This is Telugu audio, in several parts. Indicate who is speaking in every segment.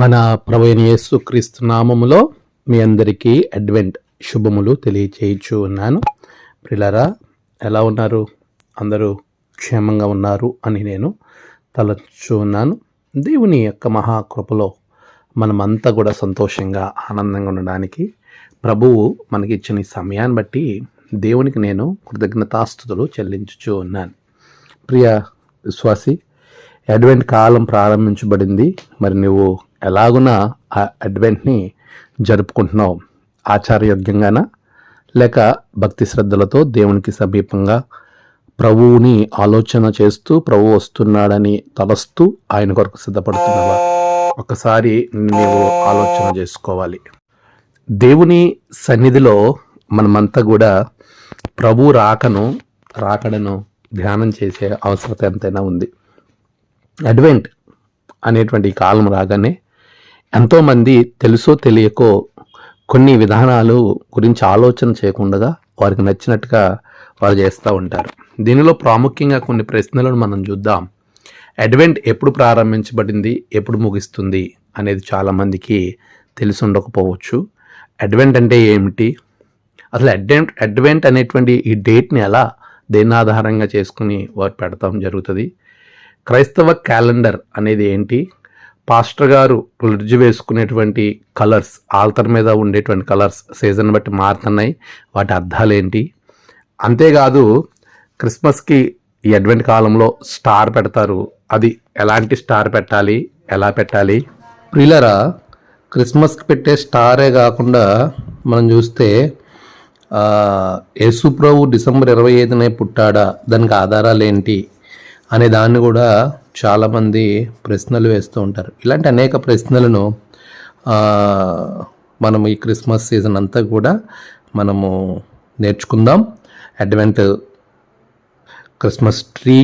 Speaker 1: మన ప్రవీణ యేసు క్రీస్తు నామములో మీ అందరికీ అడ్వెంట్ శుభములు తెలియచేయచ్చు ఉన్నాను. ప్రిలరా ఎలా ఉన్నారు? అందరూ క్షేమంగా ఉన్నారు అని నేను తలచు ఉన్నాను. దేవుని యొక్క మహాకృపలో మనమంతా కూడా సంతోషంగా ఆనందంగా ఉండడానికి ప్రభువు మనకి ఇచ్చిన సమయాన్ని బట్టి దేవునికి నేను కృతజ్ఞతాస్థుతులు చెల్లించుచూ ఉన్నాను. ప్రియ విశ్వాసి అడ్వెంట్ కాలం ప్రారంభించబడింది. మరి నువ్వు ఎలాగున ఆ అడ్వెంట్ని జరుపుకుంటున్నావు? ఆచారయోగ్యంగానా లేక భక్తి శ్రద్ధలతో దేవునికి సమీపంగా ప్రభువుని ఆలోచన చేస్తూ ప్రభు వస్తున్నాడని తలస్తూ ఆయన కొరకు సిద్ధపడుతున్నావా? ఒకసారి నీవు ఆలోచన చేసుకోవాలి. దేవుని సన్నిధిలో మనమంతా కూడా ప్రభు రాకను రాకడను ధ్యానం చేసే అవసరత ఎంతైనా ఉంది. అడ్వెంట్ అనేటువంటి ఈ కాలం రాగానే ఎంతోమంది తెలుసో తెలియకో కొన్ని విధానాలు గురించి ఆలోచన చేయకుండా వారికి నచ్చినట్టుగా వారు చేస్తూ ఉంటారు. దీనిలో ప్రాముఖ్యంగా కొన్ని ప్రశ్నలను మనం చూద్దాం. అడ్వెంట్ ఎప్పుడు ప్రారంభించబడింది ఎప్పుడు ముగిస్తుంది అనేది చాలామందికి తెలిసి ఉండకపోవచ్చు అడ్వెంట్ అంటే ఏమిటి? అసలు అడ్వెంట్ అడ్వెంట్ అనేటువంటి ఈ డేట్ని ఎలా దేని ఆధారంగా చేసుకుని వారు పెడతాం జరుగుతుంది? క్రైస్తవ క్యాలెండర్ అనేది ఏంటి? పాస్టర్ గారు రిడ్జ్ వేసుకునేటువంటి కలర్స్ ఆల్తర్ మీద ఉండేటువంటి కలర్స్ సీజన్ బట్టి మారుతున్నాయి. వాటి అర్థాలు ఏంటి? అంతేకాదు క్రిస్మస్కి ఈ అడ్వెంట్ కాలంలో స్టార్ పెడతారు. అది ఎలాంటి స్టార్ పెట్టాలి? ఎలా పెట్టాలి? ప్రిలరా క్రిస్మస్కి పెట్టే స్టారే కాకుండా మనం చూస్తే ఆ, యేసుప్రభు డిసెంబర్ ఇరవై ఐదునే పుట్టాడా? దానికి ఆధారాలు ఏంటి? అనే దాన్ని కూడా చాలామంది ప్రశ్నలు వేస్తూ ఉంటారు. ఇలాంటి అనేక ప్రశ్నలను మనం ఈ క్రిస్మస్ సీజన్ అంతా కూడా మనము నేర్చుకుందాం. అడ్వెంట్ క్రిస్మస్ ట్రీ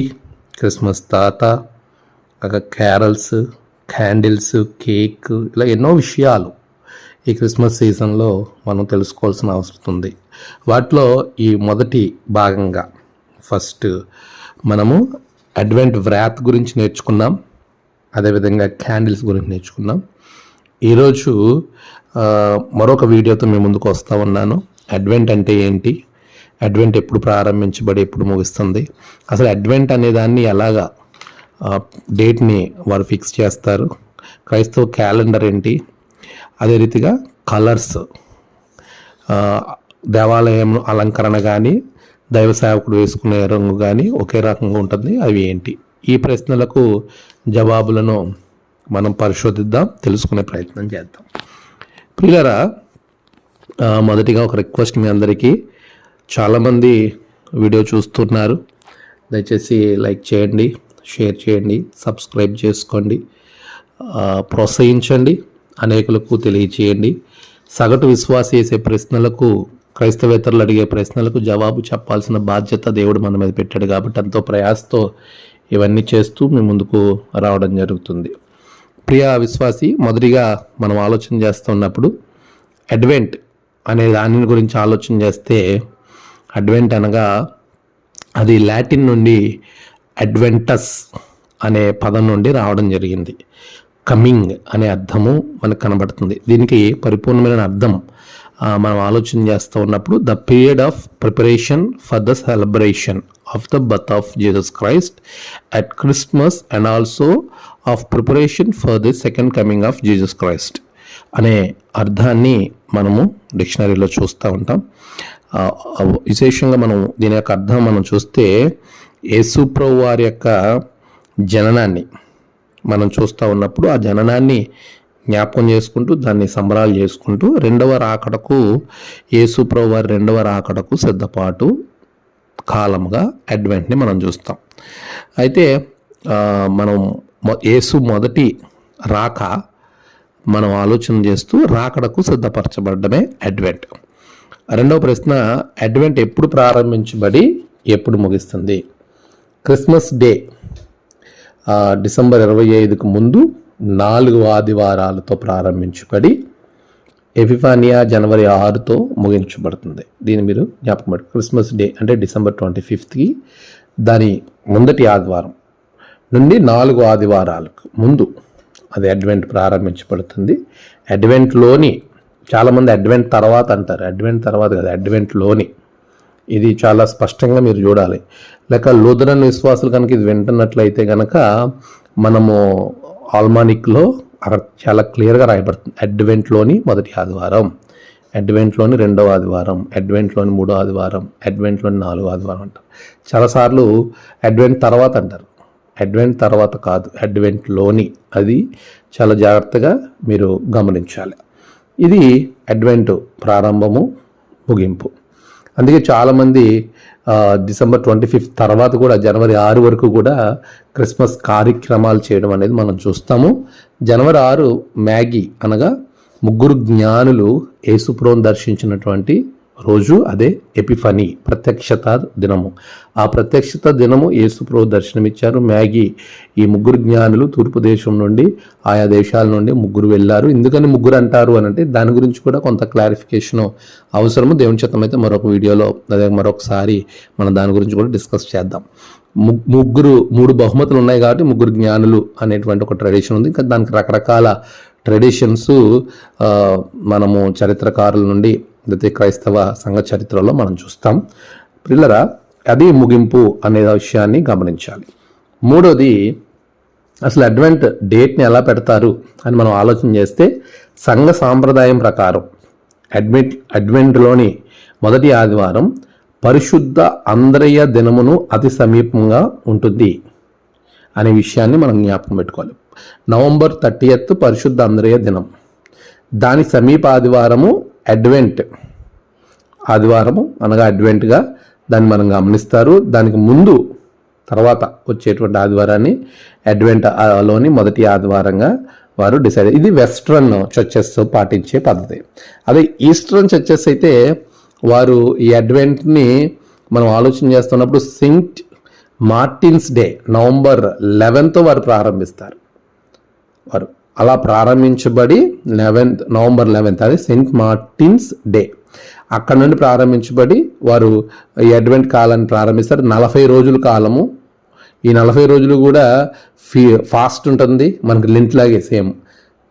Speaker 1: క్రిస్మస్ తాత ఒక క్యారల్స్ క్యాండిల్స్ కేక్ ఇలా ఎన్నో విషయాలు ఈ క్రిస్మస్ సీజన్లో మనం తెలుసుకోవాల్సిన అవసరం ఉంది. వాటిలో ఈ మొదటి భాగంగా ఫస్ట్ మనము అడ్వెంట్ వ్రాత్ గురించి నేర్చుకున్నాం. అదేవిధంగా క్యాండిల్స్ గురించి నేర్చుకున్నాం. ఈరోజు మరొక వీడియోతో మేము ముందుకు వస్తూ ఉన్నాను. అడ్వెంట్ అంటే ఏంటి? అడ్వెంట్ ఎప్పుడు ప్రారంభించబడి ఎప్పుడు ముగుస్తుంది? అసలు అడ్వెంట్ అనే దాన్ని ఎలాగా డేట్ని వారు ఫిక్స్ చేస్తారు? క్రైస్తవ క్యాలెండర్ ఏంటి? అదే రీతిగా కలర్స్ దేవాలయం అలంకరణ కానీ దైవ సేవకుడు వేసుకునే రంగు కానీ ఒకే రకంగా ఉంటుంది. అవి ఏంటి? ఈ ప్రశ్నలకు జవాబులను మనం పరిశోధిద్దాం తెలుసుకునే ప్రయత్నం చేద్దాం. ప్రియులరా మొదటిగా ఒక రిక్వెస్ట్ మీ అందరికీ. చాలామంది వీడియో చూస్తున్నారు. దయచేసి లైక్ చేయండి షేర్ చేయండి సబ్స్క్రైబ్ చేసుకోండి ప్రోత్సహించండి అనేకులకు తెలియచేయండి. సగటు విశ్వాస చేసే ప్రశ్నలకు క్రైస్తవేతరులు అడిగే ప్రశ్నలకు జవాబు చెప్పాల్సిన బాధ్యత దేవుడు మన మీద పెట్టాడు కాబట్టి ఎంతో ప్రయాసతో ఇవన్నీ చేస్తూ మీ ముందుకు రావడం జరుగుతుంది. ప్రియ విశ్వాసి మొదటిగా మనం ఆలోచన చేస్తున్నప్పుడు అడ్వెంట్ అనే దాని గురించి ఆలోచన చేస్తే అడ్వెంట్ అనగా అది లాటిన్ నుండి అడ్వెంటస్ అనే పదం నుండి రావడం జరిగింది. కమింగ్ అనే అర్థము మనకు కనబడుతుంది. దీనికి పరిపూర్ణమైన అర్థం మనం ఆలోచన చేస్తూ ఉన్నప్పుడు the period of preparation for the celebration of the birth of Jesus Christ at Christmas and also of preparation for the second coming of Jesus Christ అనే అర్థాన్ని మనము డిక్షనరీలో చూస్తూ ఉంటాం. విశేషంగా మనం దీని యొక్క అర్థం మనం చూస్తే యేసుప్రభు వారి యొక్క జననాన్ని మనం చూస్తూ ఉన్నప్పుడు ఆ జననాన్ని జ్ఞాపకం చేసుకుంటూ దాన్ని సంబరాలు చేసుకుంటూ రెండవ రాకడకు యేసుప్రభు వారి రెండవ రాకడకు సిద్ధపాటు కాలంగా అడ్వెంట్ని మనం చూస్తాం. అయితే మనం యేసు మొదటి రాక మనం ఆలోచన చేస్తూ రాకడకు సిద్ధపరచబడమే అడ్వెంట్. రెండవ ప్రశ్న అడ్వెంట్ ఎప్పుడు ప్రారంభించబడి ఎప్పుడు ముగిస్తుంది? క్రిస్మస్ డే డిసెంబర్ ఇరవై ఐదుకు ముందు నాలుగు ఆదివారాలతో ప్రారంభించబడి ఎపిఫానియా జనవరి ఆరుతో ముగించబడుతుంది. దీన్ని మీరు జ్ఞాపకం పెట్టు క్రిస్మస్ డే అంటే డిసెంబర్ ట్వంటీ ఫిఫ్త్కి దాని ముందటి ఆదివారం నుండి నాలుగు ఆదివారాలకు ముందు అది అడ్వెంట్ ప్రారంభించబడుతుంది. అడ్వెంట్లోని చాలామంది అడ్వెంట్ తర్వాత అంటారు. అడ్వెంట్ తర్వాత కదా అడ్వెంట్లోని. ఇది చాలా స్పష్టంగా మీరు చూడాలి. లేక లూథరన్ విశ్వాసులు కనుక ఇది వింటున్నట్లయితే కనుక మనము ఆల్మానిక్లో అక్కడ చాలా క్లియర్గా రాయబడుతుంది. అడ్వెంట్లోని మొదటి ఆదివారం అడ్వెంట్లోని రెండవ ఆదివారం అడ్వెంట్లోని మూడో ఆదివారం అడ్వెంట్లోని నాలుగో ఆదివారం అంటారు. చాలాసార్లు అడ్వెంట్ తర్వాత అంటారు. అడ్వెంట్ తర్వాత కాదు అడ్వెంట్లోని. అది చాలా జాగ్రత్తగా మీరు గమనించాలి. ఇది అడ్వెంట్ ప్రారంభము ముగింపు. అందుకే చాలామంది డిసెంబర్ ట్వంటీ ఫిఫ్త్ తర్వాత కూడా జనవరి ఆరు వరకు కూడా క్రిస్మస్ కార్యక్రమాలు చేయడం అనేది మనం చూస్తాము. జనవరి ఆరు మ్యాగీ అనగా ముగ్గురు జ్ఞానులు యేసుప్రోను దర్శించినటువంటి రోజు అదే ఎపిఫనీ ప్రత్యక్షత దినము. ఆ ప్రత్యక్షత దినము యేసుప్రభు దర్శనమిచ్చారు. మ్యాగీ ఈ ముగ్గురు జ్ఞానులు తూర్పు దేశం నుండి ఆయా దేశాల నుండి ముగ్గురు వెళ్ళారు. ఎందుకని ముగ్గురు అంటారు అని అంటే దాని గురించి కూడా కొంత క్లారిఫికేషన్ అవసరము. దేవుని చిత్తం అయితే మరొక వీడియోలో అదే మరొకసారి మనం దాని గురించి కూడా డిస్కస్ చేద్దాం. ముగ్గురు మూడు బహుమతులు ఉన్నాయి కాబట్టి ముగ్గురు జ్ఞానులు అనేటువంటి ఒక ట్రెడిషన్ ఉంది. ఇంకా దానికి రకరకాల ట్రెడిషన్స్ మనము చరిత్రకారుల నుండి లేకపోతే క్రైస్తవ సంఘ చరిత్రలో మనం చూస్తాం. పిల్లరా అది ముగింపు అనే విషయాన్ని గమనించాలి. మూడోది అసలు అడ్వెంట్ డేట్ని ఎలా పెడతారు అని మనం ఆలోచన చేస్తే సంఘ సాంప్రదాయం ప్రకారం అడ్మిట్ అడ్వెంట్లోని మొదటి ఆదివారం పరిశుద్ధ అంద్రయ్య దినమును అతి సమీపంగా ఉంటుంది అనే విషయాన్ని మనం జ్ఞాపకం పెట్టుకోవాలి. నవంబర్ థర్టీయత్ పరిశుద్ధ అంద్రయ్య దినం. దాని సమీప ఆదివారము అడ్వెంట్ ఆదివారము అనగా అడ్వెంట్గా దాన్ని మనం గమనిస్తారు. దానికి ముందు తర్వాత వచ్చేటువంటి ఆదివారాన్ని అడ్వెంట్ మొదటి ఆదివారంగా వారు డిసైడ్ ఇది వెస్ట్రన్ చర్చెస్ పాటించే పద్ధతి. అదే ఈస్టర్న్ చర్చెస్ అయితే వారు ఈ అడ్వెంట్ని మనం ఆలోచన చేస్తున్నప్పుడు Saint Martin's day November eleventh వారు ప్రారంభిస్తారు. వారు అలా ప్రారంభించబడి లెవెన్త్ నవంబర్ లెవెన్త్ అది సెయింట్ మార్టిన్స్ డే. అక్కడ నుండి ప్రారంభించబడి వారు అడ్వెంట్ కాలాన్ని ప్రారంభిస్తారు. నలభై రోజుల కాలము. ఈ నలభై రోజులు కూడా ఫీ ఫాస్ట్ ఉంటుంది. మనకి లింట్ లాగే సేమ్.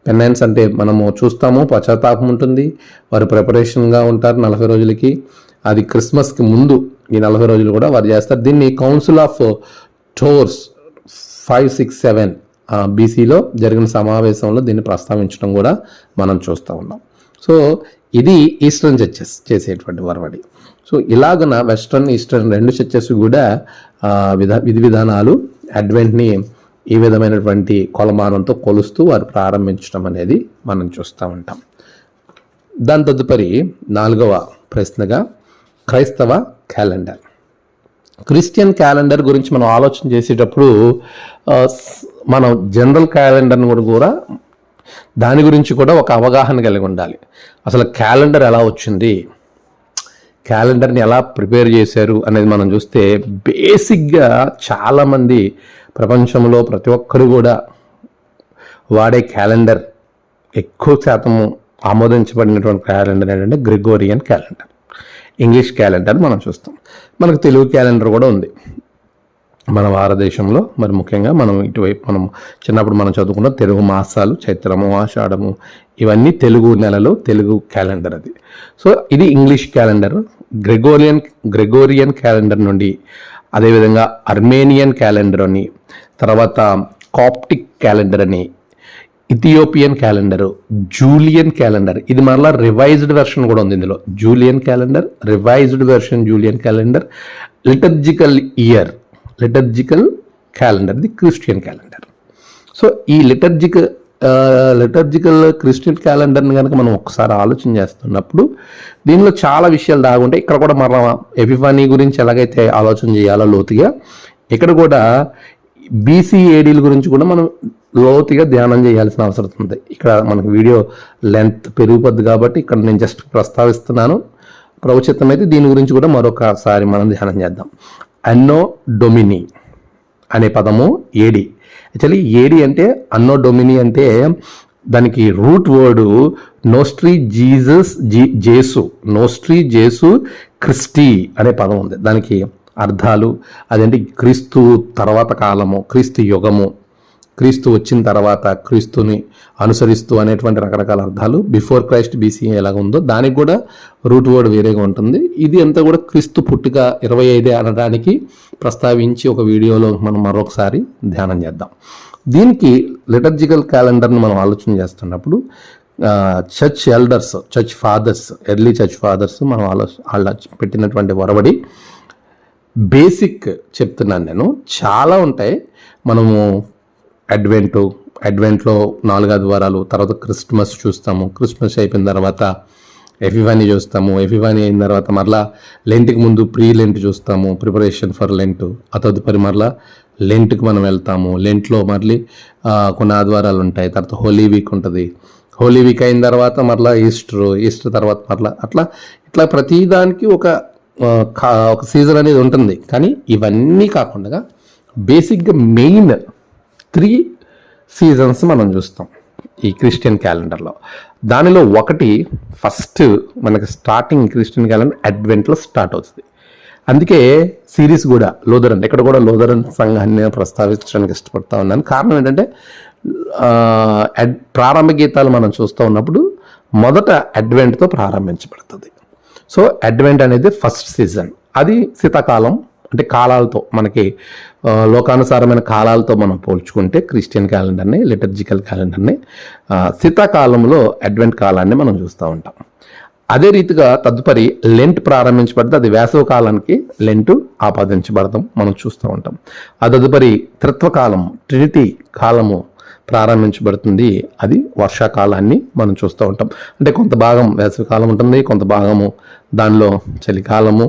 Speaker 1: పెన్నెన్స్ అంటే మనము చూస్తాము పశ్చాత్తాపం ఉంటుంది. వారు ప్రిపరేషన్గా ఉంటారు నలభై రోజులకి. అది క్రిస్మస్కి ముందు ఈ నలభై రోజులు కూడా వారు చేస్తారు. దీన్ని council of Tours five six seven బీసీలో జరిగిన సమావేశంలో దీన్ని ప్రస్తావించడం కూడా మనం చూస్తూ ఉన్నాం. సో ఇది ఈస్టర్న్ చర్చెస్ చేసేటువంటి వరవడి. సో ఇలాగన వెస్ట్రన్ ఈస్టర్న్ రెండు చర్చెస్ కూడా విధా విధ విధి విధానాలు అడ్వెంట్ని ఈ విధమైనటువంటి కొలమానంతో కొలుస్తూ వారు ప్రారంభించడం అనేది మనం చూస్తూ ఉంటాం. దాని తదుపరి నాలుగవ ప్రశ్నగా క్రైస్తవ క్యాలెండర్. క్రిస్టియన్ క్యాలెండర్ గురించి మనం ఆలోచన చేసేటప్పుడు మనం జనరల్ క్యాలెండర్ని కూడా కూడా దాని గురించి కూడా ఒక అవగాహన కలిగి ఉండాలి. అసలు క్యాలెండర్ ఎలా వచ్చింది? క్యాలెండర్ని ఎలా ప్రిపేర్ చేశారు అనేది మనం చూస్తే బేసిక్గా చాలామంది ప్రపంచంలో ప్రతి ఒక్కరు కూడా వాడే క్యాలెండర్ ఎక్కువ శాతం ఆమోదించబడినటువంటి క్యాలెండర్ ఏంటంటే గ్రిగోరియన్ క్యాలెండర్. ఇంగ్లీష్ క్యాలెండర్ మనం చూస్తాం. మనకు తెలుగు క్యాలెండర్ కూడా ఉంది. మన భారతదేశంలో మరి ముఖ్యంగా మనం ఇటువైపు మనం చిన్నప్పుడు మనం చదువుకున్న తెలుగు మాసాలు చైత్రము ఆషాఢము ఇవన్నీ తెలుగు నెలలో తెలుగు క్యాలెండర్ అది. సో ఇది English calendar. Gregorian Gregorian calendar నుండి అదేవిధంగా అర్మేనియన్ క్యాలెండర్ అని తర్వాత కాప్టిక్ క్యాలెండర్ అని ఇథియోపియన్ క్యాలెండర్ జూలియన్ క్యాలెండర్. ఇది మరలా రివైజ్డ్ వెర్షన్ కూడా ఉంది ఇందులో. Julian calendar revised version Julian calendar liturgical year liturgical calendar the Christian calendar so ఈ లిటర్జిక లిటర్జికల్ క్రిస్టియన్ క్యాలెండర్ని కనుక మనం ఒకసారి ఆలోచన చేస్తున్నప్పుడు దీనిలో చాలా విషయాలు దాగుంటాయి. ఇక్కడ కూడా మన ఎపిఫానీ గురించి ఎలాగైతే ఆలోచన చేయాలో లోతుగా ఇక్కడ కూడా బీసీఏడీల గురించి కూడా మనం లోతుగా ధ్యానం చేయాల్సిన అవసరం ఉంది. ఇక్కడ మనకు వీడియో లెంత్ పెరిగిపోద్ది కాబట్టి ఇక్కడ నేను జస్ట్ ప్రస్తావిస్తున్నాను. ప్రవచితం అయితే దీని గురించి కూడా మరొకసారి మనం ధ్యానం చేద్దాం. అన్నో డొమిని అనే పదము ఏడి. యాక్చువల్లీ ఏడి అంటే అన్నో డొమిని అంటే దానికి రూట్ వర్డ్ నోస్ట్రీ జీసస్ జీ జేసు నోస్ట్రీ జేసు క్రిస్టీ అనే పదం ఉంది. దానికి అర్థాలు అదేంటి? క్రీస్తు తర్వాత కాలము క్రీస్తు యుగము క్రీస్తు వచ్చిన తర్వాత క్రీస్తుని అనుసరిస్తూ అనేటువంటి రకరకాల అర్థాలు బిఫోర్ క్రైస్ట్ బీసీఏ ఎలాగ ఉందో దానికి కూడా రూట్ వర్డ్ వేరేగా ఉంటుంది. ఇది అంతా కూడా క్రీస్తు పుట్టుక ఇరవై ఐదే అనడానికి ప్రస్తావించి ఒక వీడియోలో మనం మరొకసారి ధ్యానం చేద్దాం. దీనికి లిటర్జికల్ క్యాలెండర్ని మనం ఆలోచన చేస్తున్నప్పుడు church elders church fathers early church fathers మనం ఆలో వాళ్ళ పెట్టినటువంటి ఒరవడి బేసిక్ చెప్తున్నాను నేను. చాలా ఉంటాయి. మనము అడ్వెంటు అడ్వెంట్లో నాలుగైదు వారాలు తర్వాత క్రిస్మస్ చూస్తాము. క్రిస్మస్ అయిపోయిన తర్వాత ఎఫివాని చూస్తాము. ఎఫివాని అయిన తర్వాత మరలా లెంట్కి ముందు ప్రీ లెంట్ చూస్తాము. Preparation for Lent. ఆ తదుపరి మరలా లెంట్కి మనం వెళ్తాము. లెంట్లో మళ్ళీ కొన్ని ఆదివారాలు ఉంటాయి. తర్వాత హోలీ వీక్ ఉంటుంది. హోలీ వీక్ అయిన తర్వాత మరలా ఈస్టర్. ఈస్టర్ తర్వాత మరలా అట్లా ఇట్లా ప్రతిదానికి ఒక కా- ఒక సీజన్ అనేది ఉంటుంది. కానీ ఇవన్నీ కాకుండా బేసిక్గా మెయిన్ త్రీ సీజన్స్ మనం చూస్తాం ఈ క్రిస్టియన్ క్యాలెండర్లో. దానిలో ఒకటి ఫస్ట్ మనకి స్టార్టింగ్ క్రిస్టియన్ క్యాలెండర్ అడ్వెంట్లో స్టార్ట్ అవుతుంది. అందుకే సిరీస్ కూడా లోదరన్ ఇక్కడ కూడా లోదరన్ సంఘాన్ని నేను ప్రస్తావించడానికి ఇష్టపడతా ఉన్నాను. కారణం ఏంటంటే అడ్- ప్రారంభ గీతాలు మనం చూస్తూ ఉన్నప్పుడు మొదట అడ్వెంట్తో ప్రారంభించబడుతుంది. సో అడ్వెంట్ అనేది ఫస్ట్ సీజన్. అది శీతాకాలం అంటే కాలాలతో మనకి లోకానుసారమైన కాలాలతో మనం పోల్చుకుంటే క్రిస్టియన్ క్యాలెండర్ని లిటర్జికల్ క్యాలెండర్ని శీతాకాలంలో అడ్వెంట్ కాలాన్ని మనం చూస్తూ ఉంటాం. అదే రీతిగా తదుపరి లెంట్ ప్రారంభించబడితే అది వేసవ కాలానికి లెంట్ ఆపాదించబడతాం మనం చూస్తూ ఉంటాం. ఆ తదుపరి త్రిత్వకాలం ట్రినిటీ కాలము ప్రారంభించబడుతుంది. అది వర్షాకాలాన్ని మనం చూస్తూ ఉంటాం. అంటే కొంత భాగం వేసవికాలం ఉంటుంది కొంత భాగము దానిలో చలికాలము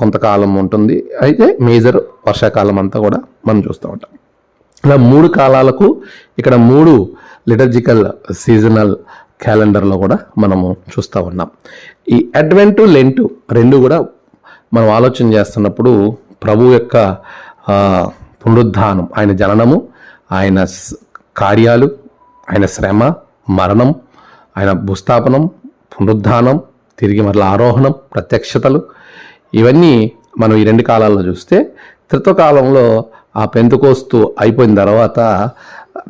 Speaker 1: కొంతకాలం ఉంటుంది. అయితే మేజర్ వర్షాకాలం అంతా కూడా మనం చూస్తూ ఉంటాం. ఇలా మూడు కాలాలకు ఇక్కడ మూడు లిటర్జికల్ సీజనల్ క్యాలెండర్లో కూడా మనము చూస్తూ ఉన్నాం. ఈ అడ్వెంటు లెంటు రెండు కూడా మనం ఆలోచన చేస్తున్నప్పుడు ప్రభు యొక్క పునరుద్ధానం ఆయన జననము ఆయన కార్యాలు ఆయన శ్రమ మరణం ఆయన భూస్థాపనం పునరుద్ధానం తిరిగి మరల ఆరోహణం ప్రత్యక్షతలు ఇవన్నీ మనం ఈ రెండు కాలాల్లో చూస్తే త్రిత్వకాలంలో ఆ పెంతుకోస్తు అయిపోయిన తర్వాత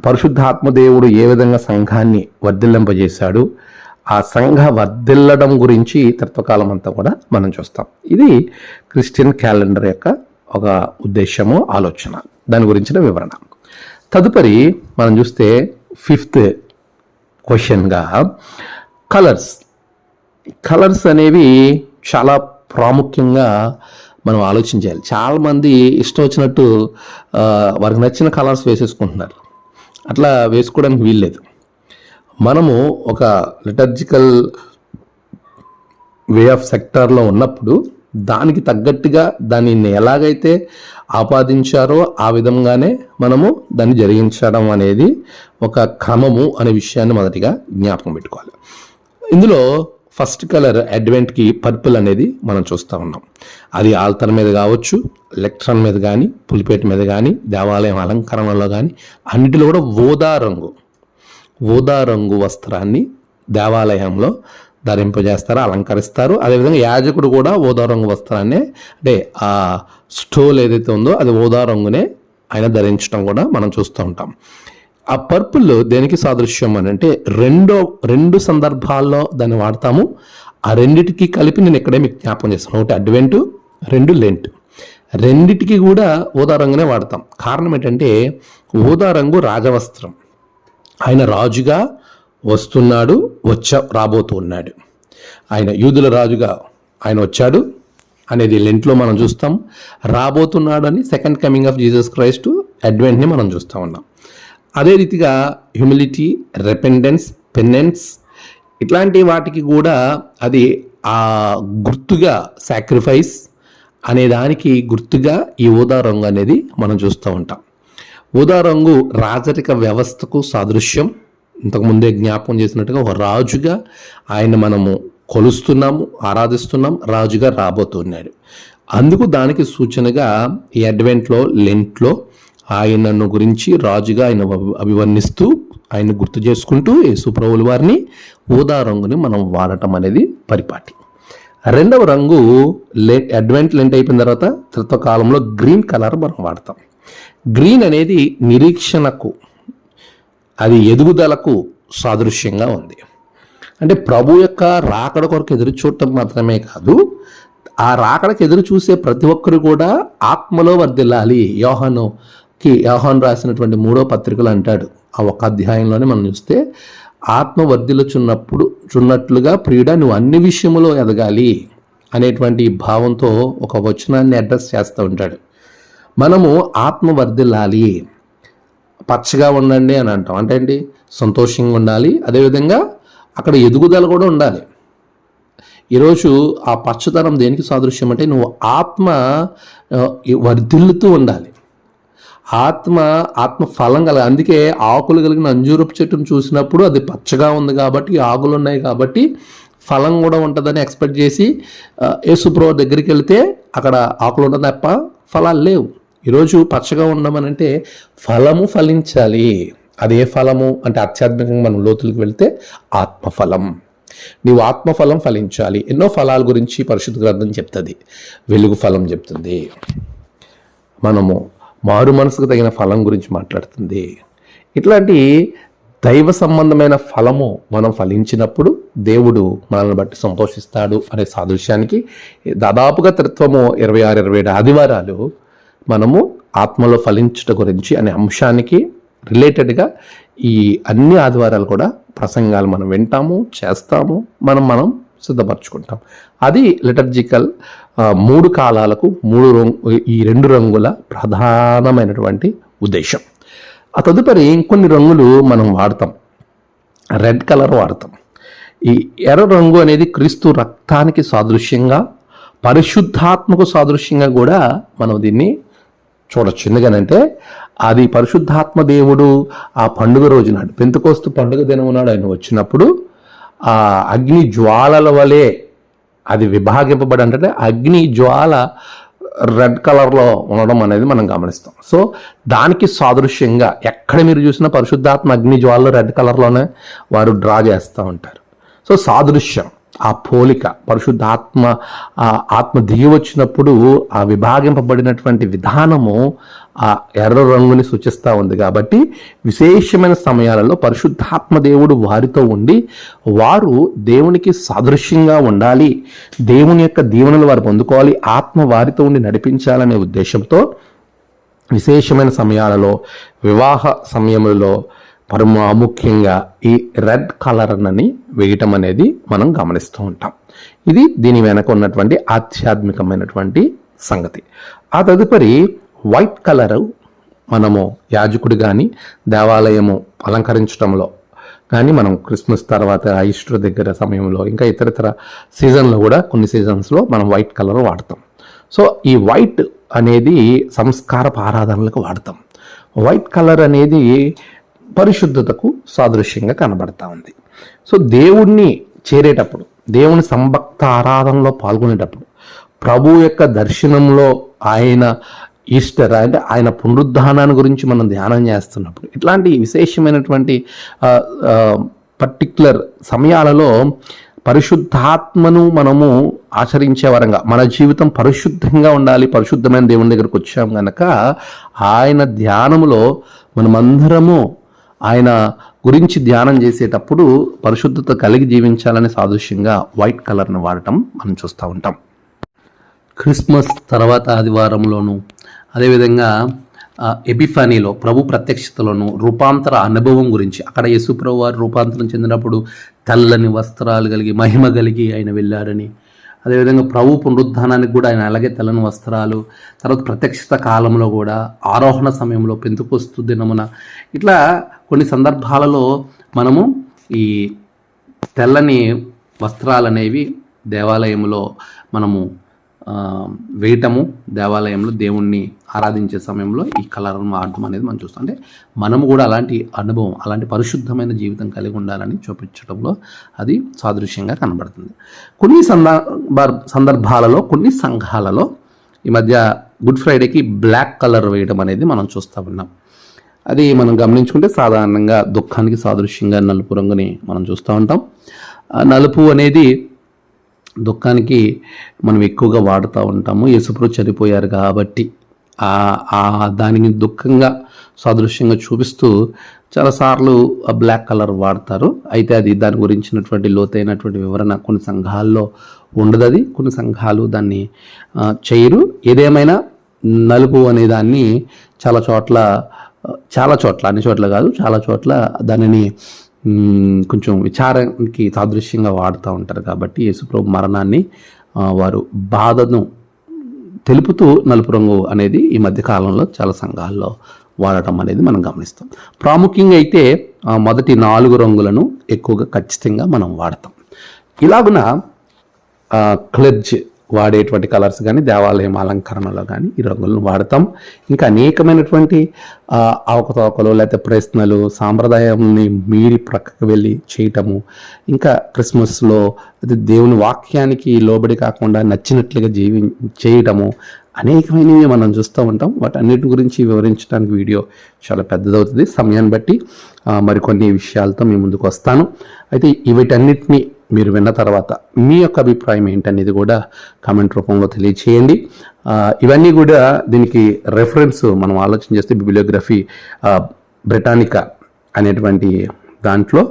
Speaker 1: పరిశుద్ధాత్మదేవుడు ఏ విధంగా సంఘాన్ని వర్ధిల్లింపజేశాడు ఆ సంఘ వర్ధిల్లడం గురించి తత్వకాలం అంతా కూడా మనం చూస్తాం. ఇది క్రిస్టియన్ క్యాలెండర్ యొక్క ఒక ఉద్దేశము ఆలోచన. దాని గురించిన వివరణ. తదుపరి మనం చూస్తే ఫిఫ్త్ క్వశ్చన్గా కలర్స్. కలర్స్ అనేవి చాలా ప్రాముఖ్యంగా మనం ఆలోచించాలి. చాలామంది ఇష్టం వచ్చినట్టు వారికి నచ్చిన కలర్స్ వేసేసుకుంటున్నారు. అట్లా వేసుకోవడానికి వీల్లేదు. మనము ఒక లిటర్జికల్ వే ఆఫ్ సెక్టార్లో ఉన్నప్పుడు దానికి తగ్గట్టుగా దానిని ఎలాగైతే ఆపాదించారో ఆ విధంగానే మనము దాన్ని జరిగించడం అనేది ఒక క్రమము అనే విషయాన్ని మొదటిగా జ్ఞాపకం పెట్టుకోవాలి. ఇందులో ఫస్ట్ కలర్ అడ్వెంట్కి పర్పుల్ అనేది మనం చూస్తూ ఉన్నాం. అది ఆల్తర్ మీద కావచ్చు ఎలక్ట్రాన్ మీద కానీ పులిపేట మీద కానీ దేవాలయం అలంకరణలో కానీ అన్నిటిలో కూడా ఓదా రంగు. ఊదా రంగు వస్త్రాన్ని దేవాలయంలో ధరింపజేస్తారు అలంకరిస్తారు. అదేవిధంగా యాజకుడు కూడా ఊదా రంగు వస్త్రాన్ని అంటే ఆ స్టోల్ ఏదైతే ఉందో అది ఊదా రంగునే ఆయన ధరించడం కూడా మనం చూస్తూ ఉంటాం. ఆ పర్పుల్ దేనికి సాదృశ్యం అని అంటే రెండో రెండు సందర్భాల్లో దాన్ని వాడతాము. ఆ రెండిటికి కలిపి నేను ఇక్కడే మీకు జ్ఞాపకం చేస్తాను. ఒకటి అడ్వెంట్ రెండు లెంట్. రెండిటికి కూడా ఊదా రంగునే వాడతాం. కారణం ఏంటంటే ఊదా రంగు రాజవస్త్రం. ఆయన రాజుగా వస్తున్నాడు వచ్చ రాబోతూ ఉన్నాడు. ఆయన యూదుల రాజుగా ఆయన వచ్చాడు అనేది లెంట్లో మనం చూస్తాం. రాబోతున్నాడు అని second coming of Jesus Christ అడ్వెంట్ని మనం చూస్తూ ఉన్నాం. అదే రీతిగా హ్యూమిలిటీ రెపెండెన్స్ పెన్నెన్స్ ఇట్లాంటి వాటికి కూడా అది ఆ గుర్తుగా సాక్రిఫైస్ అనే దానికి గుర్తుగా ఈ ఊదా రంగు అనేది మనం చూస్తూ ఉంటాం. ఊదా రంగు రాజరిక వ్యవస్థకు సాదృశ్యం. ఇంతకుముందే జ్ఞాపకం చేసినట్టుగా ఒక రాజుగా ఆయన మనము కొలుస్తున్నాము ఆరాధిస్తున్నాం రాజుగా రాబోతున్నాడు. అందుకు దానికి సూచనగా ఈ అడ్వెంట్లో లెంట్లో ఆయనను గురించి రాజుగా ఆయన అభి- అభివర్ణిస్తూ ఆయన గుర్తు చేసుకుంటూ యేసుప్రభుల వారిని ఊదా రంగుని మనం వాడటం అనేది పరిపాటి. రెండవ రంగు లే అడ్వెంట్ లెంట్ అయిపోయిన తర్వాత త్రిత్వ కాలంలో గ్రీన్ కలర్ మనం వాడతాం. గ్రీన్ అనేది నిరీక్షణకు అది ఎదుగుదలకు సాదృశ్యంగా ఉంది. అంటే ప్రభు యొక్క రాకడ కొరకు ఎదురు చూడటం మాత్రమే కాదు ఆ రాకడకు ఎదురు చూసే ప్రతి ఒక్కరు కూడా ఆత్మలో వర్దిల్లాలి కి యోహాన్ రాసినటువంటి మూడో పత్రికలు అంటాడు. ఆ ఒక్క అధ్యాయంలోనే మనం చూస్తే ఆత్మ వర్ధిల్లుచున్నప్పుడు చున్నట్లుగా ప్రియుడ నువ్వు అన్ని విషయములో ఎదగాలి అనేటువంటి భావంతో ఒక వచనాన్ని అడ్రస్ చేస్తూ ఉంటాడు. మనము ఆత్మ వర్ధిల్లాలి పచ్చగా ఉండండి అని అంటాం. అంటే ఏంటి? సంతోషంగా ఉండాలి. అదేవిధంగా అక్కడ ఎదుగుదల కూడా ఉండాలి. ఈరోజు ఆ పచ్చదనం దేనికి సాదృశ్యం అంటే నువ్వు ఆత్మ వర్ధిల్లుతూ ఉండాలి. ఆత్మ ఆత్మ ఫలం కల అందుకే ఆకులు కలిగిన అంజూరపు చెట్టును చూసినప్పుడు అది పచ్చగా ఉంది కాబట్టి ఆకులు ఉన్నాయి కాబట్టి ఫలం కూడా ఉంటుందని ఎక్స్పెక్ట్ చేసి యేసుప్రో దగ్గరికి వెళ్తే అక్కడ ఆకులు ఉంటుంది తప్ప ఫలాలు లేవు. ఈరోజు పచ్చగా ఉండమని అంటే ఫలము ఫలించాలి. అదే ఫలము? అంటే ఆధ్యాత్మికంగా మనం లోతులకు వెళ్తే ఆత్మఫలం నీవు ఆత్మఫలం ఫలించాలి. ఎన్నో ఫలాల గురించి పరిశుద్ధ గ్రంథం చెప్తుంది. వెలుగు ఫలం చెప్తుంది. మనము మారు మనసుకు తగిన ఫలం గురించి మాట్లాడుతుంది. ఇట్లాంటి దైవ సంబంధమైన ఫలము మనం ఫలించినప్పుడు దేవుడు మనల్ని బట్టి సంతోషిస్తాడు అనే సాదృశ్యానికి దాదాపుగా త్రిత్వము ఇరవై ఆరు ఇరవై ఏడు ఆదివారాలు మనము ఆత్మలో ఫలించుట గురించి అనే అంశానికి రిలేటెడ్గా ఈ అన్ని ఆదివారాలు కూడా ప్రసంగాలు మనం వింటాము చేస్తాము. మనం మనం సిద్ధపరచుకుంటాం. అది లిటర్జికల్ మూడు కాలాలకు మూడు రంగు ఈ రెండు రంగుల ప్రధానమైనటువంటి ఉద్దేశం. ఆ తదుపరి ఇంకొన్ని రంగులు మనం వాడతాం. రెడ్ కలర్ వాడతాం. ఈ ఎర్ర రంగు అనేది క్రీస్తు రక్తానికి సాదృశ్యంగా పరిశుద్ధాత్మకు సాదృశ్యంగా కూడా మనం దీన్ని చూడొచ్చు. ఎందుకనంటే అది పరిశుద్ధాత్మ దేవుడు ఆ పండుగ రోజు నాడు పెంతకోస్తు పండుగ దినం నాడు ఆయన వచ్చినప్పుడు ఆ అగ్ని జ్వాలల వలె అది విభాగింపబడి అంటే అగ్ని జ్వాల రెడ్ కలర్లో ఉండడం అనేది మనం గమనిస్తాం. సో దానికి సాదృశ్యంగా ఎక్కడ మీరు చూసినా పరిశుద్ధాత్మ అగ్ని జ్వాలలు రెడ్ కలర్లోనే వారు డ్రా చేస్తూ ఉంటారు. సో సాదృశ్యం ఆ పోలిక పరిశుద్ధాత్మ ఆత్మ దిగి వచ్చినప్పుడు ఆ విభాగింపబడినటువంటి విధానము ఆ ఎర్ర రంగుని సూచిస్తూ ఉంది కాబట్టి విశేషమైన సమయాలలో పరిశుద్ధాత్మ దేవుడు వారితో ఉండి వారు దేవునికి సాదృశ్యంగా ఉండాలి. దేవుని యొక్క దీవెనలు వారు పొందుకోవాలి. ఆత్మ వారితో ఉండి నడిపించాలనే ఉద్దేశంతో విశేషమైన సమయాలలో వివాహ సమయములలో పరమ ముఖ్యంగా ఈ రెడ్ కలర్ అని వేయటం అనేది మనం గమనిస్తూ ఉంటాం. ఇది దీని వెనక ఉన్నటువంటి ఆధ్యాత్మికమైనటువంటి సంగతి. ఆ తదుపరి వైట్ కలరు మనము యాజకుడు కానీ దేవాలయము అలంకరించడంలో కానీ మనం క్రిస్మస్ తర్వాత ఈస్టర్ దగ్గర సమయంలో ఇంకా ఇతరతర సీజన్లో కూడా కొన్ని సీజన్స్లో మనం వైట్ కలర్ వాడతాం. సో ఈ వైట్ అనేది సంస్కారపు ఆరాధనలకు వాడతాం. వైట్ కలర్ అనేది పరిశుద్ధతకు సాదృశ్యంగా కనబడతా ఉంది. సో దేవుణ్ణి చేరేటప్పుడు దేవుని సంభక్త ఆరాధనలో పాల్గొనేటప్పుడు ప్రభు యొక్క దర్శనంలో ఆయన ఈస్టర్ అంటే ఆయన పునరుద్ధానాన్ని గురించి మనం ధ్యానం చేస్తున్నప్పుడు. ఇట్లాంటి విశేషమైనటువంటి పర్టిక్యులర్ సమయాలలో పరిశుద్ధాత్మను మనము ఆచరించే వరంగా మన జీవితం పరిశుద్ధంగా ఉండాలి పరిశుద్ధమైన దేవుని దగ్గరకు వచ్చాం కనుక ఆయన ధ్యానములో మనమందరము ఆయన గురించి ధ్యానం చేసేటప్పుడు పరిశుద్ధత కలిగి జీవించాలనే సాదృశ్యంగా వైట్ కలర్ని వాడటం మనం చూస్తూ ఉంటాం. క్రిస్మస్ తర్వాత ఆదివారంలోనూ అదేవిధంగా ఆ, ఎపిఫానీలో ప్రభు ప్రత్యక్షతలను రూపాంతర అనుభవం గురించి అక్కడ యేసుప్రభు వారు రూపాంతరం చెందినప్పుడు తెల్లని వస్త్రాలు కలిగి మహిమ కలిగి ఆయన వెళ్ళారని. అదేవిధంగా ప్రభు పునరుద్ధానానికి కూడా ఆయన అలాగే తెల్లని వస్త్రాలు తర్వాత ప్రత్యక్షత కాలంలో కూడా ఆరోహణ సమయంలో పెంతుకొస్తు దినమున. ఇట్లా కొన్ని సందర్భాలలో మనము ఈ తెల్లని వస్త్రాలు అనేవి దేవాలయంలో మనము వేయటము దేవాలయంలో దేవుణ్ణి ఆరాధించే సమయంలో ఈ కలర్ను ఆడటం అనేది మనం చూస్తాం. అంటే మనము కూడా అలాంటి అనుభవం అలాంటి పరిశుద్ధమైన జీవితం కలిగి ఉండాలని చూపించడంలో అది సాదృశ్యంగా కనబడుతుంది. కొన్ని సందర్భ సందర్భాలలో కొన్ని సంఘాలలో ఈ మధ్య గుడ్ ఫ్రైడేకి బ్లాక్ కలర్ వేయడం అనేది మనం చూస్తూ ఉన్నాం. అది మనం గమనించుకుంటే సాధారణంగా దుఃఖానికి సాదృశ్యంగా నలుపు రంగుని మనం చూస్తూ ఉంటాం. నలుపు అనేది దుఃఖానికి మనం ఎక్కువగా వాడుతూ ఉంటాము. యేసుప్రభు చనిపోయారు కాబట్టి ఆ- దానిని దుఃఖంగా సాదృశ్యంగా చూపిస్తూ చాలాసార్లు బ్లాక్ కలర్ వాడతారు. అయితే అది దాని గురించినటువంటి లోతైనటువంటి వివరణ కొన్ని సంఘాల్లో ఉండదు అది కొన్ని సంఘాలు దాన్ని చేయరు. ఏదేమైనా నలుపు అనే దాన్ని చాలా చోట్ల చాలా చోట్ల అన్ని చోట్ల కాదు చాలా చోట్ల దానిని కొంచెం విచారానికి సాదృశ్యంగా వాడుతూ ఉంటారు కాబట్టి యేసుప్రభు మరణాన్ని వారు బాధను తెలుపుతూ నలుపు రంగు అనేది ఈ మధ్య కాలంలో చాలా సంఘాల్లో వాడటం అనేది మనం గమనిస్తాం. ప్రాముఖ్యంగా అయితే మొదటి నాలుగు రంగులను ఎక్కువగా ఖచ్చితంగా మనం వాడతాం. ఇలాగున క్లెడ్జ్ వాడేటువంటి కలర్స్ కానీ దేవాలయం అలంకరణలో కానీ ఈ రంగులను వాడతాం. ఇంకా అనేకమైనటువంటి అవకతవకలు లేకపోతే ప్రశ్నలు సాంప్రదాయాన్ని మీరి ప్రక్కకు వెళ్ళి చేయటము ఇంకా క్రిస్మస్లో దేవుని వాక్యానికి లోబడి కాకుండా నచ్చినట్లుగా జీవి చేయటము అనేకమైనవి మనం చూస్తూ ఉంటాం. వాటన్నిటి గురించి వివరించడానికి వీడియో చాలా పెద్దదవుతుంది. సమయాన్ని బట్టి మరికొన్ని విషయాలతో మీ ముందుకు వస్తాను. అయితే వీటన్నిటిని మీరు విన్న తర్వాత మీ యొక్క అభిప్రాయం ఏంటనేది కూడా కామెంట్ రూపంలో తెలియచేయండి. ఇవన్నీ కూడా దీనికి రెఫరెన్స్ మనం ఆలోచన చేస్తే బిబిలియోగ్రఫీ బ్రిటానికా అనేటువంటి దాంట్లో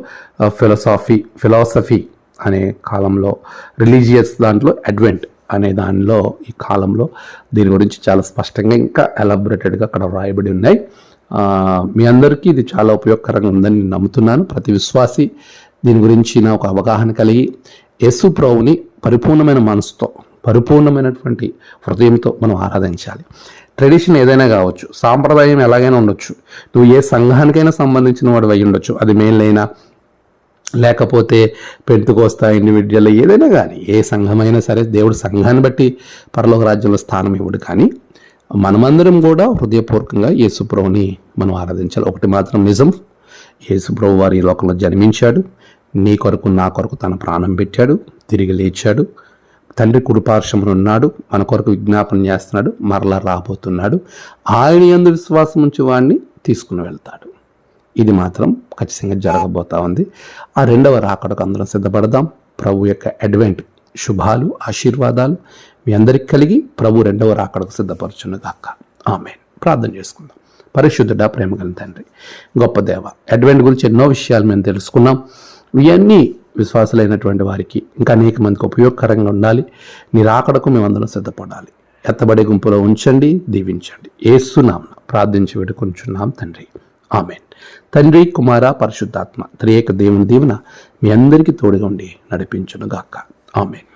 Speaker 1: ఫిలసాఫీ ఫిలాసఫీ అనే కాలంలో రిలీజియస్ దాంట్లో అడ్వెంట్ అనే దానిలో ఈ కాలంలో దీని గురించి చాలా స్పష్టంగా ఇంకా ఎలాబొరేటెడ్గా అక్కడ వ్రాయబడి ఉన్నాయి. మీ అందరికీ ఇది చాలా ఉపయోగకరంగా ఉందని నేను నమ్ముతున్నాను. ప్రతి విశ్వాసి దీని గురించిన ఒక అవగాహన కలిగి యేసు ప్రభుని పరిపూర్ణమైన మనసుతో పరిపూర్ణమైనటువంటి హృదయంతో మనం ఆరాధించాలి. ట్రెడిషన్ ఏదైనా కావచ్చు సాంప్రదాయం ఎలాగైనా ఉండొచ్చు. నువ్వు ఏ సంఘానికైనా సంబంధించిన వాడు అయి ఉండొచ్చు. అది మేలైనా లేకపోతే పెంతుకోస్తా ఇండివిజువల్ ఏదైనా కానీ ఏ సంఘమైనా సరే దేవుడు సంఘాన్ని బట్టి పరలోక రాజ్యంలో స్థానం ఇవ్వడు. కానీ మనమందరం కూడా హృదయపూర్వకంగా యేసుప్రభుని మనం ఆరాధించాలి. ఒకటి మాత్రం నిజం యేసుప్రభు వారు ఈ లోకంలో జన్మించాడు. నీ కొరకు నా కొరకు తన ప్రాణం పెట్టాడు. తిరిగి లేచాడు. తండ్రి కుడిపార్శ్వమున ఉన్నాడు. మన కొరకు విజ్ఞాపన చేస్తున్నాడు. మరలా రాబోతున్నాడు. ఆయన ఎందు విశ్వాసం ఉంచి వాడిని తీసుకుని వెళ్తాడు. ఇది మాత్రం ఖచ్చితంగా జరగబోతా ఉంది. ఆ రెండవ రాకడకు అందరం సిద్ధపడదాం. ప్రభు యొక్క అడ్వెంట్ శుభాలు ఆశీర్వాదాలు మీ అందరికి కలిగి ప్రభు రెండవ రాకడకు సిద్ధపరచును గాక. ఆమె ప్రార్థన చేసుకుందాం. పరిశుద్ధుడ ప్రేమ కలిగిన తండ్రి. గొప్ప దేవ అడ్వెంట్ గురించి ఎన్నో విషయాలు మేము తెలుసుకున్నాం. ఇవన్నీ విశ్వాసులైనటువంటి వారికి ఇంకా అనేక మందికి ఉపయోగకరంగా ఉండాలి. నీ రాకడకు మేము అందరం సిద్ధపడాలి. ఎత్తబడే గుంపులో ఉంచండి దీవించండి. ఏసునాం ప్రార్థించి వేడుకొంచున్నాం తండ్రి. ఆమెన్. తండ్రి కుమార పరిశుద్ధాత్మ త్రియేక దేవుని దీవెన మీ అందరికీ తోడుగా ఉండి నడిపించునుగాక. ఆమెన్.